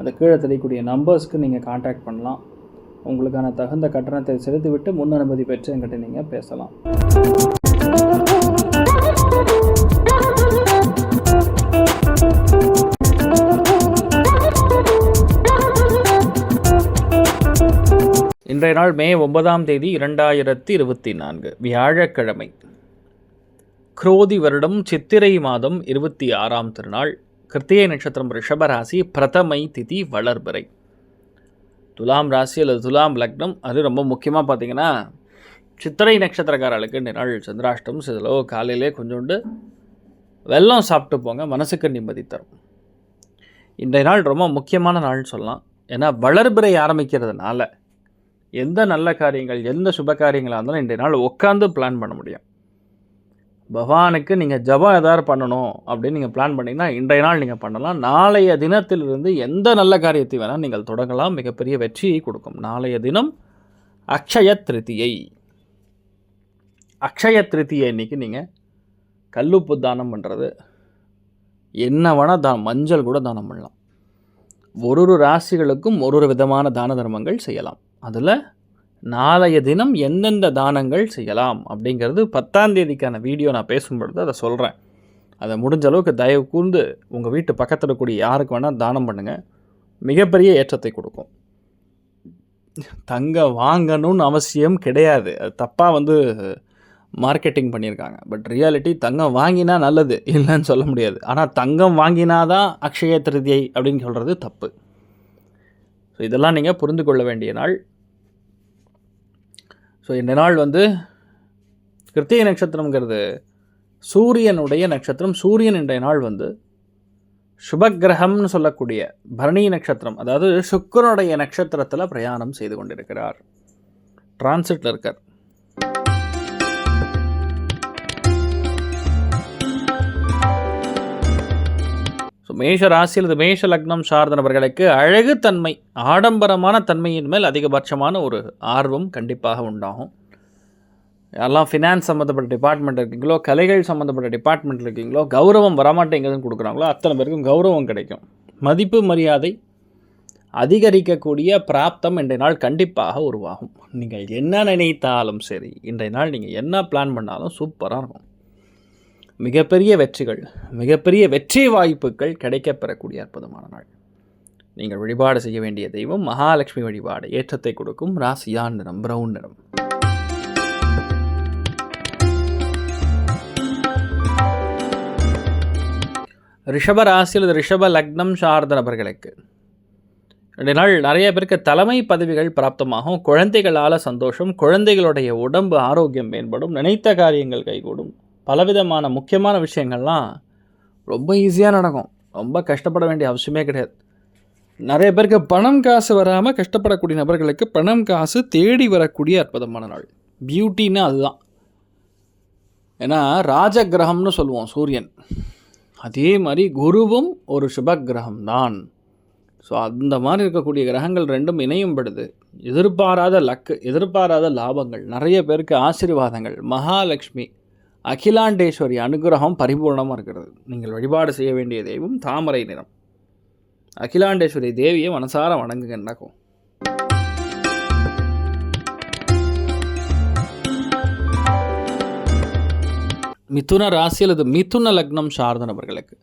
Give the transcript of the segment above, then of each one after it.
அந்த கீழே தெரியக்கூடிய நம்பர்ஸ்க்கு நீங்கள் காண்டாக்ட் பண்ணலாம். உங்களுக்கான தகுந்த கட்டணத்தை செலுத்திவிட்டு முன் அனுமதி பெற்று என்கிட்ட நீங்கள் பேசலாம். இன்றைய நாள் மே ஒன்பதாம் தேதி இரண்டாயிரத்தி இருபத்தி நான்கு வியாழக்கிழமை. குரோதி வருடம் சித்திரை மாதம் இருபத்தி ஆறாம் திருநாள். கிருத்திகை நட்சத்திரம் ரிஷபராசி பிரதமை திதி வளர்பிறை. துலாம் ராசி அல்லது துலாம் லக்னம் அது ரொம்ப முக்கியமாக பார்த்தீங்கன்னா சித்திரை நட்சத்திரக்காரர்களுக்கு இந்த நாள் சந்திராஷ்டம் சிதலோ காலையிலே கொஞ்சோண்டு வெல்லம் சாப்பிட்டு போங்க மனசுக்கு நிம்மதி தரும். இன்றைய நாள் ரொம்ப முக்கியமான நாள்னு சொல்லலாம். ஏன்னா வளர்பிறை ஆரம்பிக்கிறதுனால எந்த நல்ல காரியங்கள் எந்த சுப காரியங்களாக இருந்தாலும் இன்றைய நாள் உட்காந்து பிளான் பண்ண முடியும். பகவானுக்கு நீங்கள் ஜபம் ஏதாவது பண்ணணும் அப்படின்னு நீங்கள் பிளான் பண்ணிங்கன்னா இன்றைய நாள் நீங்கள் பண்ணலாம். நாளைய தினத்திலிருந்து எந்த நல்ல காரியத்தை வேணால் நீங்கள் தொடங்கலாம். மிகப்பெரிய வெற்றியை கொடுக்கும். நாளைய தினம் அக்ஷய திருத்தியை அக்ஷய திருத்தியை இன்னைக்கு நீங்கள் கல்லுப்பு தானம் பண்ணுறது என்ன வேணால் தானம் மஞ்சள் கூட தானம் பண்ணலாம். ஒரு ஒரு ராசிகளுக்கும் ஒரு ஒரு விதமான தான தர்மங்கள் செய்யலாம். அதில் நாளைய தினம் எந்தெந்த தானங்கள் செய்யலாம் அப்படிங்கிறது பத்தாம் தேதிக்கான வீடியோ நான் பேசும்பொழுது அதை சொல்கிறேன் அதை முடிஞ்ச அளவுக்கு தயவு கூர்ந்து உங்கள் வீட்டு பக்கத்தில் இருக்கக்கூடிய யாருக்கு வேணால் தானம் பண்ணுங்கள் மிகப்பெரிய ஏற்றத்தை கொடுக்கும். தங்கம் வாங்கணும்னு அவசியம் கிடையாது. அது தப்பாக வந்து மார்க்கெட்டிங் பண்ணியிருக்காங்க. பட் ரியாலிட்டி தங்கம் வாங்கினா நல்லது இல்லைன்னு சொல்ல முடியாது. ஆனால் தங்கம் வாங்கினா தான் அக்ஷய திருதியை அப்படின்னு சொல்கிறது தப்பு. ஸோ இதெல்லாம் நீங்கள் புரிந்து கொள்ள வேண்டிய நாள். ஸோ இந்த நாள் வந்து கிருத்திகை நட்சத்திரங்கிறது சூரியனுடைய நட்சத்திரம். சூரியன் இன்றைய நாள் வந்து சுபக்கிரகம்னு சொல்லக்கூடிய பரணி நட்சத்திரம். அதாவது சுக்கரனுடைய நட்சத்திரத்தில் பிரயாணம் செய்து கொண்டிருக்கிறார். டிரான்சிட்டில் இருக்கார். மேஷ ராசியில் இது மேஷ லக்னம் சார்ந்த நபர்களுக்கு அழகுத்தன்மை ஆடம்பரமான தன்மையின் மேல் அதிகபட்சமான ஒரு ஆர்வம் கண்டிப்பாக உண்டாகும். எல்லாம் ஃபினான்ஸ் சம்மந்தப்பட்ட டிபார்ட்மெண்ட் இருக்கீங்களோ கலைகள் சம்மந்தப்பட்ட டிபார்ட்மெண்ட் இருக்கீங்களோ கௌரவம் வரமாட்டேங்குதுன்னு கொடுக்குறாங்களோ அத்தனை பேருக்கும் கௌரவம் கிடைக்கும். மதிப்பு மரியாதை அதிகரிக்கக்கூடிய பிராப்தம் இன்றைய நாள் கண்டிப்பாக உருவாகும். நீங்கள் என்ன நினைத்தாலும் சரி இன்றைய நாள் நீங்கள் என்ன பிளான் பண்ணாலும் சூப்பராக இருக்கும். மிகப்பெரிய வெற்றிகள் மிகப்பெரிய வெற்றி வாய்ப்புகள் கிடைக்கப்பெறக்கூடிய அற்புதமான நாள். நீங்கள் வழிபாடு செய்ய வேண்டிய தெய்வம் மகாலட்சுமி வழிபாடு. ஏற்றத்தை கொடுக்கும் ராசியான் நிறம்? பிரவுன் நிறம். ரிஷப ராசி அல்லது ரிஷப லக்னம் சார்ந்த நபர்களுக்கு ரெண்டு நாள் நிறைய பேருக்கு தலைமை பதவிகள் பிராப்தமாகும். குழந்தைகளால் சந்தோஷம் குழந்தைகளுடைய உடம்பு ஆரோக்கியம் மேம்படும். நினைத்த காரியங்கள் கைகூடும். பலவிதமான முக்கியமான விஷயங்கள்லாம் ரொம்ப ஈஸியாக நடக்கும். ரொம்ப கஷ்டப்பட வேண்டிய அவசியமே கிடையாது. நிறைய பேருக்கு பணம் காசு வராமல் கஷ்டப்படக்கூடிய நபர்களுக்கு பணம் காசு தேடி வரக்கூடிய அற்புதமான நாள். பியூட்டின்னு அதுதான். ஏன்னா ராஜகிரகம்னு சொல்லுவோம் சூரியன். அதே மாதிரி குருவும் ஒரு சுபகிரகம் தான் ஸோ அந்த மாதிரி இருக்கக்கூடிய கிரகங்கள் ரெண்டும் இணையும் படுது எதிர்பாராத லக்கு எதிர்பாராத லாபங்கள் நிறைய பேருக்கு ஆசீர்வாதங்கள் மகாலட்சுமி அகிலாண்டேஸ்வரி அனுகிரகம் பரிபூர்ணமாக இருக்கிறது. நீங்கள் வழிபாடு செய்ய வேண்டிய தெய்வம் தாமரை நிறம். அகிலாண்டேஸ்வரி தேவியை மனசார வணங்குங்கன்னாக்கும் மிதுன ராசி அல்லது மிதுன லக்னம் சார்ந்த நபர்களுக்கு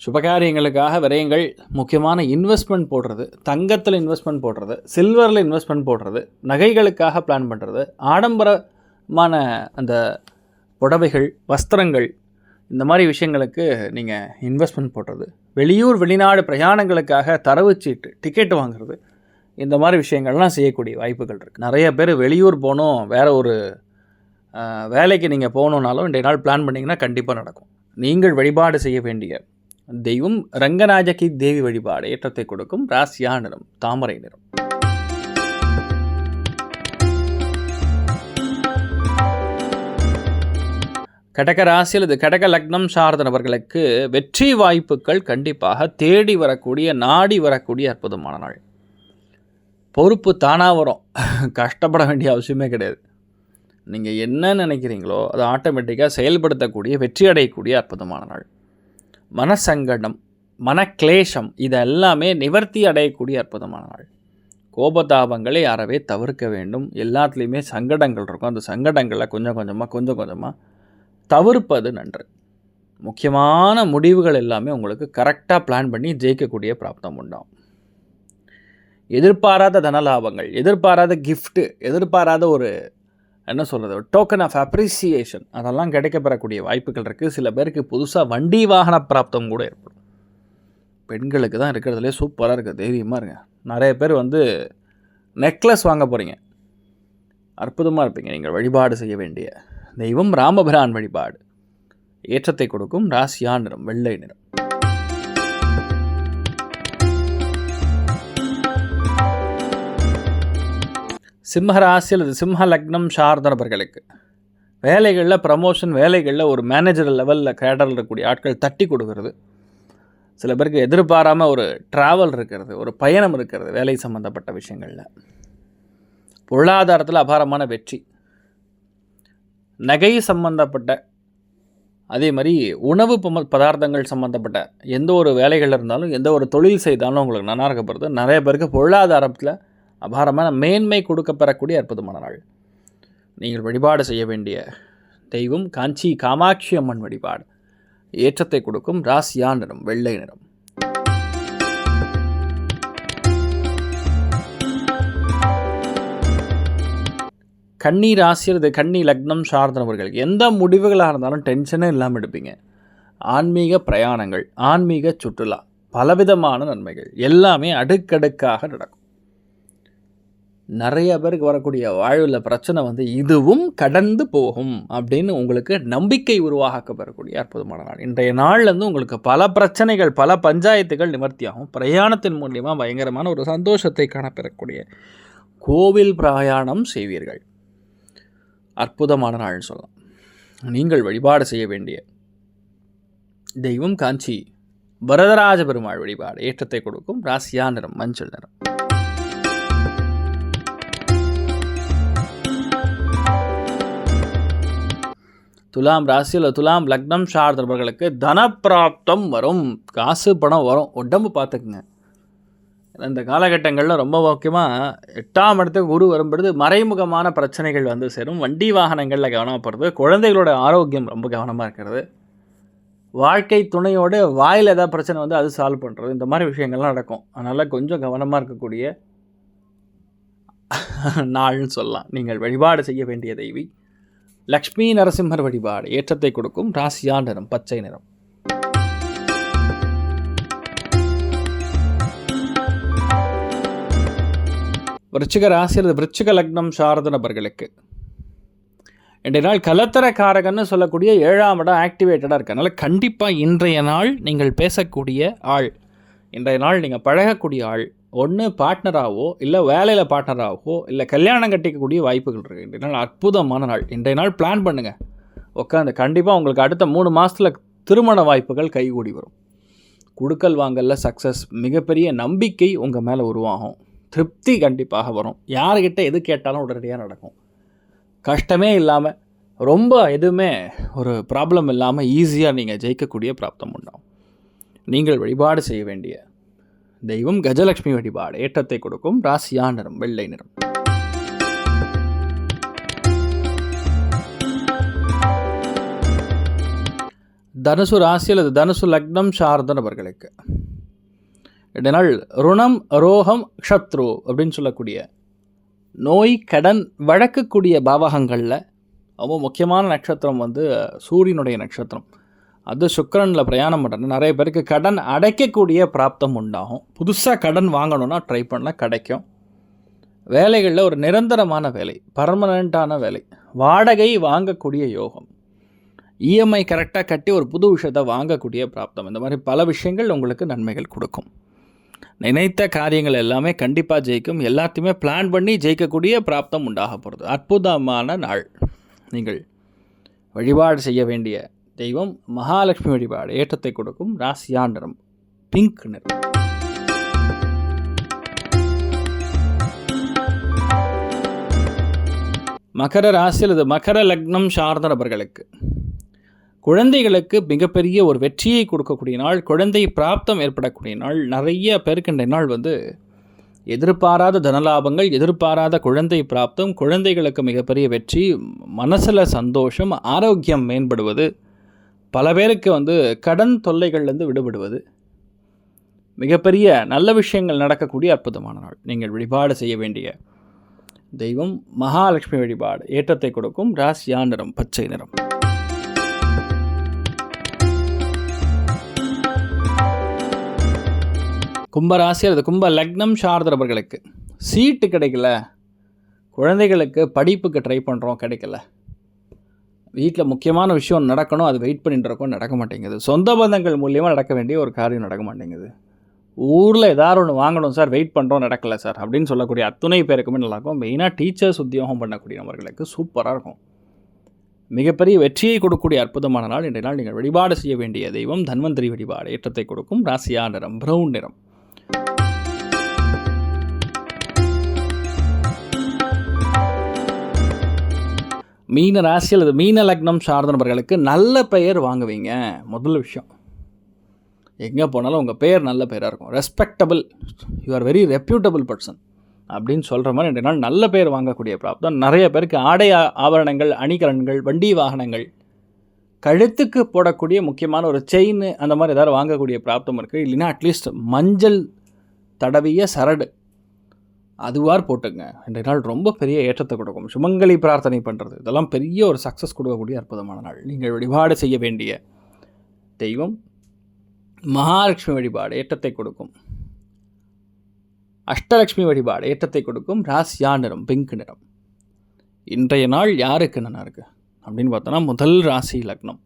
சுபகாரியங்களுக்காக விரயங்கள் முக்கியமான இன்வெஸ்ட்மெண்ட் போடுறது தங்கத்தில் இன்வெஸ்ட்மெண்ட் போடுறது சில்வரில் இன்வெஸ்ட்மெண்ட் போடுறது நகைகளுக்காக பிளான் பண்ணுறது ஆடம்பரமான அந்த புடவைகள் வஸ்திரங்கள் இந்த மாதிரி விஷயங்களுக்கு நீங்கள் இன்வெஸ்ட்மெண்ட் போடுறது. வெளியூர் வெளிநாடு பிரயாணங்களுக்காக தரவு சீட்டு டிக்கெட் வாங்குறது. இந்த மாதிரி விஷயங்கள்லாம் செய்யக்கூடிய வாய்ப்புகள் இருக்குது நிறைய பேர் வெளியூர் போகணும் வேறு ஒரு வேலைக்கு நீங்கள் போகணுன்னாலும் இன்றைய நாள் பிளான் பண்ணிங்கன்னா கண்டிப்பாக நடக்கும். நீங்கள் வழிபாடு செய்ய வேண்டிய தெய்வம் ரங்கநாயகி தேவி வழிபாடு ஏற்றத்தை கொடுக்கும் ராசியா நிறம் தாமரை நிறம். கடக ராசி அல்லது கடக லக்னம் சார்ந்த நபர்களுக்கு வெற்றி வாய்ப்புகள் கண்டிப்பாக தேடி வரக்கூடிய நாடி வரக்கூடிய அற்புதமான நாள். பொறுப்பு தானாக வரும். கஷ்டப்பட வேண்டிய அவசியமே கிடையாது. நீங்கள் என்ன நினைக்கிறீங்களோ அதை ஆட்டோமேட்டிக்காக செயல்படுத்தக்கூடிய வெற்றி அடையக்கூடிய அற்புதமான நாள். மனசங்கடம் மனக்லேஷம் இதெல்லாமே நிவர்த்தி அடையக்கூடிய அற்புதமான நாள். கோபதாபங்களை அறவே தவிர்க்க வேண்டும். எல்லாத்துலேயுமே சங்கடங்கள் இருக்கும். அந்த சங்கடங்களை கொஞ்சம் கொஞ்சமாக கொஞ்சம் கொஞ்சமாக தவிர்ப்பது நன்று. முக்கியமான முடிவுகள் எல்லாமே உங்களுக்கு கரெக்டாக பிளான் பண்ணி ஜெயிக்கக்கூடிய பிராப்தம் உண்டாகும். எதிர்பாராத தனலாபங்கள் எதிர்பாராத கிஃப்ட்டு எதிர்பாராத ஒரு என்ன சொல்கிறது டோக்கன் ஆஃப் அப்ரிசியேஷன் அதெல்லாம் கிடைக்கப்பெறக்கூடிய வாய்ப்புகள் இருக்குது சில பேருக்கு புதுசாக வண்டி வாகன பிராப்தம் கூட ஏற்படும். பெண்களுக்கு தான் இருக்கிறதுலே சூப்பராக இருக்குது தைரியமாக இருங்க. நிறைய பேர் வந்து நெக்லஸ் வாங்க போகிறீங்க அற்புதமாக இருப்பீங்க நீங்கள் வழிபாடு செய்ய வேண்டிய. தெய்வம் ராமபிரான் வழிபாடு. ஏற்றத்தை கொடுக்கும் ராசியா நிறம் வெள்ளை நிறம். சிம்மராசி அல்லது சிம்ம லக்னம் சார்ந்தவர்களுக்கு வேலைகளில் ப்ரமோஷன் வேலைகளில் ஒரு மேனேஜர் லெவலில் கேடரில் இருக்கக்கூடிய ஆட்கள் தட்டி கொடுக்கறது. சில பேருக்கு எதிர்பாராமல் ஒரு ட்ராவல் இருக்கிறது ஒரு பயணம் இருக்கிறது வேலை சம்மந்தப்பட்ட விஷயங்களில். பொருளாதாரத்தில் அபாரமான வெற்றி. நகை சம்பந்தப்பட்ட அதே மாதிரி உணவு பதார்த்தங்கள் சம்மந்தப்பட்ட எந்த ஒரு வேலைகள் இருந்தாலும் எந்த ஒரு தொழில் செய்தாலும் உங்களுக்கு நல்லா இருக்கப்படுறது நிறைய பேருக்கு பொருளாதாரத்தில் அபாரமான மேன்மை கொடுக்கப்பெறக்கூடிய அற்புதமான நாள். நீங்கள் வழிபாடு செய்ய வேண்டிய தெய்வம் காஞ்சி காமாட்சி அம்மன் வழிபாடு. ஏற்றத்தை கொடுக்கும் ராசியா நிறம் வெள்ளை நிறம் கண்ணி ராசி கண்ணி கன்னி லக்னம் சார்ந்தவர்கள். எந்த முடிவுகளாக இருந்தாலும் டென்ஷனே இல்லாமல் எடுப்பீங்க. ஆன்மீக பிரயாணங்கள் ஆன்மீக சுற்றுலா பலவிதமான நன்மைகள் எல்லாமே அடுக்கடுக்காக நடக்கும். நிறைய பேருக்கு வரக்கூடிய வாழ்வில் பிரச்சனை வந்து இதுவும் கடந்து போகும் அப்படின்னு உங்களுக்கு நம்பிக்கை உருவாக்க பெறக்கூடிய அற்புதமான நாள். இன்றைய நாள்லேருந்து உங்களுக்கு பல பிரச்சனைகள் பல பஞ்சாயத்துகள் நிவர்த்தியாகும். பிரயாணத்தின் மூலியமாக பயங்கரமான ஒரு சந்தோஷத்தை காணப்பெறக்கூடிய கோவில் பிரயாணம் செய்வீர்கள். அற்புதமான நாள்னு சொல்லலாம். நீங்கள் வழிபாடு செய்ய வேண்டிய தெய்வம் காஞ்சி வரதராஜ பெருமாள் வழிபாடு ஏற்றத்தை கொடுக்கும் ராசியா நிறம் மஞ்சள் நிறம். துலாம் ராசியில் துலாம் லக்னம் சார்ந்தவர்களுக்கு தனப்பிராப்தம் வரும். காசு பணம் வரும். உடம்பு பார்த்துக்குங்க. இந்த காலகட்டங்களில் ரொம்ப முக்கியமாக எட்டாம் இடத்துக்கு குரு வரும்பொழுது மறைமுகமான பிரச்சனைகள் வந்து சேரும். வண்டி வாகனங்களில் கவனப்படுறது குழந்தைகளோட ஆரோக்கியம் ரொம்ப கவனமாக இருக்கிறது. வாழ்க்கை துணையோடு வாயில் ஏதாவது பிரச்சனை வந்து அது சால்வ் பண்ணுறது இந்த மாதிரி விஷயங்கள்லாம் நடக்கும். அதனால் கொஞ்சம் கவனமாக இருக்கக்கூடிய நாள்னு சொல்லலாம். நீங்கள் வழிபாடு செய்ய வேண்டிய தெய்வி லக்ஷ்மி நரசிம்மர் வழிபாடு ஏற்றத்தை கொடுக்கும். ராசியா நிறம் பச்சை நிறம். விருச்சிக ராசி அல்லது விருச்சிக லக்னம் சார்ந்த நபர்களுக்கு. இன்றைய நாள் கலத்தர காரகன்னு சொல்லக்கூடிய ஏழாம் இடம் ஆக்டிவேட்டடாக இருக்கு. அதனால் கண்டிப்பாக இன்றைய நாள் நீங்கள் பேசக்கூடிய ஆள். இன்றைய நாள் நீங்கள் பழகக்கூடிய ஆள். ஒன்று பார்ட்னராகவோ இல்லை வேலையில் பார்ட்னராகவோ இல்லை கல்யாணம் கட்டிக்கக்கூடிய வாய்ப்புகள் இருக்குது இன்றைய நாள் அற்புதமான நாள். இன்றைய நாள் பிளான் பண்ணுங்கள் உட்காந்து கண்டிப்பாக உங்களுக்கு அடுத்த மூணு மாதத்தில் திருமண வாய்ப்புகள் கைகூடி வரும். குடுக்கல் வாங்கலில் சக்ஸஸ் மிகப்பெரிய நம்பிக்கை உங்கள் மேலே உருவாகும். திருப்தி கண்டிப்பாக வரும். யார்கிட்ட எது கேட்டாலும் உடனடியாக நடக்கும். கஷ்டமே இல்லாமல் ரொம்ப எதுவுமே ஒரு ப்ராப்ளம் இல்லாமல் ஈஸியாக நீங்கள் ஜெயிக்கக்கூடிய பிராப்தம் உண்டாகும். நீங்கள் வழிபாடு செய்ய வேண்டிய தெய்வம் கஜலட்சுமி வழிபாடு. ஏற்றத்தை கொடுக்கும் ராசியா நிறம் வெள்ளை நிறம். தனுசு ராசி அல்லது தனுசு லக்னம் சார்ந்த நபர்களுக்கு இதனால் ருணம் ரோகம் க்ஷத்ரு அப்படின்னு சொல்லக்கூடிய நோய் கடன் வழக்கக்கூடிய பாவகங்களில் ரொம்ப முக்கியமான நட்சத்திரம் வந்து சூரியனுடைய நட்சத்திரம். அது சுக்கரனில் பிரயாணம் பண்ணுறது நிறைய பேருக்கு கடன் அடைக்கக்கூடிய பிராப்தம் உண்டாகும். புதுசாக கடன் வாங்கணுன்னா ட்ரை பண்ணால் கிடைக்கும். வேலைகளில் ஒரு நிரந்தரமான வேலை பர்மனண்ட்டான வேலை வாடகை வாங்கக்கூடிய யோகம். இஎம்ஐ கரெக்டாக கட்டி ஒரு புது விஷயத்தை வாங்கக்கூடிய பிராப்தம். இந்த மாதிரி பல விஷயங்கள் உங்களுக்கு நன்மைகள் கொடுக்கும். நினைத்த காரியங்கள் எல்லாமே கண்டிப்பாக ஜெயிக்கும். எல்லாத்தையுமே பிளான் பண்ணி ஜெயிக்கக்கூடிய பிராப்தம் உண்டாக போகிறது அற்புதமான நாள். நீங்கள் வழிபாடு செய்ய வேண்டிய தெய்வம் மகாலட்சுமி வழிபாடு ஏற்றத்தை கொடுக்கும் ராசியா நிறம் பிங்க் நிறம். மகர ராசி அல்லது மகர லக்னம் சார்ந்த நபர்களுக்கு குழந்தைகளுக்கு மிகப்பெரிய ஒரு வெற்றியை கொடுக்கக்கூடிய நாள் குழந்தை பிராப்தம் ஏற்படக்கூடிய நாள். நிறைய பேருக்கின்ற நாள் வந்து எதிர்பாராத தனலாபங்கள் எதிர்பாராத குழந்தை பிராப்தம் குழந்தைகளுக்கு மிகப்பெரிய வெற்றி மனசில் சந்தோஷம் ஆரோக்கியம் மேம்படுவது பல பேருக்கு வந்து கடன் தொல்லைகள்லேருந்து விடுபடுவது. மிகப்பெரிய நல்ல விஷயங்கள் நடக்கக்கூடிய அற்புதமான நாள். நீங்கள் வழிபாடு செய்ய வேண்டிய தெய்வம் மகாலட்சுமி வழிபாடு ஏற்றத்தை கொடுக்கும் ராசியா நிறம் பச்சை நிறம். கும்பராசி அல்லது கும்ப லக்னம் சார்ந்தவர்களுக்கு சீட்டு கிடைக்கல. குழந்தைகளுக்கு படிப்புக்கு ட்ரை பண்ணுறோம் கிடைக்கல. வீட்டில் முக்கியமான விஷயம் நடக்கணும் அது வெயிட் பண்ணிட்டு இருக்கோம் நடக்க மாட்டேங்குது. சொந்த பந்தங்கள் மூலியமாக நடக்க வேண்டிய ஒரு காரியம் நடக்க மாட்டேங்குது. ஊரில் ஏதாவது ஒன்று வாங்கணும் சார் வெயிட் பண்ணுறோம் நடக்கலை சார் அப்படின்னு சொல்லக்கூடிய அத்துணை பேருக்குமே நல்லாயிருக்கும் மெயினாக டீச்சர்ஸ் உத்தியோகம் பண்ணக்கூடிய நபர்களுக்கு சூப்பராக இருக்கும். மிகப்பெரிய வெற்றியை கொடுக்கக்கூடிய அற்புதமான நாள். இன்றைய நாள் நீங்கள் வழிபாடு செய்ய வேண்டிய தெய்வம் தன்வந்திரி வழிபாடு ஏற்றத்தை கொடுக்கும். ராசியா நிறம் ப்ரௌன் நிறம். மீன ராசி அல்லது மீன லக்னம் சார்ந்த நபர்களுக்கு நல்ல பெயர் வாங்குவீங்க. முதல் விஷயம். எங்கே போனாலும் உங்கள் பெயர் நல்ல பெயராக இருக்கும். Respectable you are very reputable person அப்படின்னு சொல்கிற மாதிரி ரெண்டு நாள் நல்ல பேர் வாங்கக்கூடிய பிராப்தம். நிறைய பேருக்கு ஆடை ஆபரணங்கள் அணிகலன்கள் வண்டி வாகனங்கள் கழுத்துக்கு போடக்கூடிய முக்கியமான ஒரு செயின் அந்த மாதிரி ஏதாவது வாங்கக்கூடிய பிராப்தம் இருக்குது இல்லைன்னா அட்லீஸ்ட் மஞ்சள் தடவிய சரடு. அதுவார் போட்டுங்க. இன்றைய நாள் ரொம்ப பெரிய ஏற்றத்தை கொடுக்கும். சுமங்கலி பிரார்த்தனை பண்ணுறது இதெல்லாம் பெரிய ஒரு சக்ஸஸ் கொடுக்கக்கூடிய அற்புதமான நாள். நீங்கள் வழிபாடு செய்ய வேண்டிய தெய்வம் மகாலட்சுமி வழிபாடு ஏற்றத்தை கொடுக்கும். அஷ்டலட்சுமி வழிபாடு ஏற்றத்தை கொடுக்கும். ராசியா நிறம் பிங்க் நிறம். இன்றைய நாள் யாருக்கு நல்லா இருக்குது அப்படின்னு பார்த்தோன்னா முதல் ராசி லக்னம்.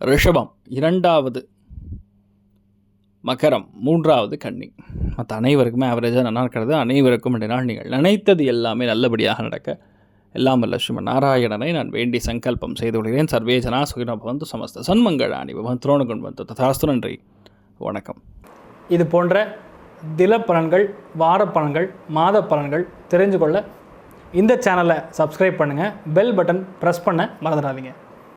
ரிஷபம் இரண்டாவது மகரம் மூன்றாவது கன்னி மற்ற அனைவருக்குமே ஆவரேஜாக நல்லா இருக்கிறது. அனைவருக்கும் இன்றைய நாள் நீங்கள் நினைத்தது எல்லாமே நல்லபடியாக நடக்க. எல்லாம் வல்ல நாராயணனை நான் வேண்டி சங்கல்பம் செய்து கொள்கிறேன். சர்வே ஜனா சமஸ்த சன்மங்களாணி பவன் துரோணகுண் வந்து ததாஸ்து நன்றி. வணக்கம். இது போன்ற தில பலன்கள் வார பலன்கள் மாத பலன்கள் தெரிஞ்சு கொள்ள இந்த சேனலை சப்ஸ்கிரைப் பண்ணுங்கள் பெல் பட்டன் ப்ரெஸ் பண்ண மறந்துடாதீங்க.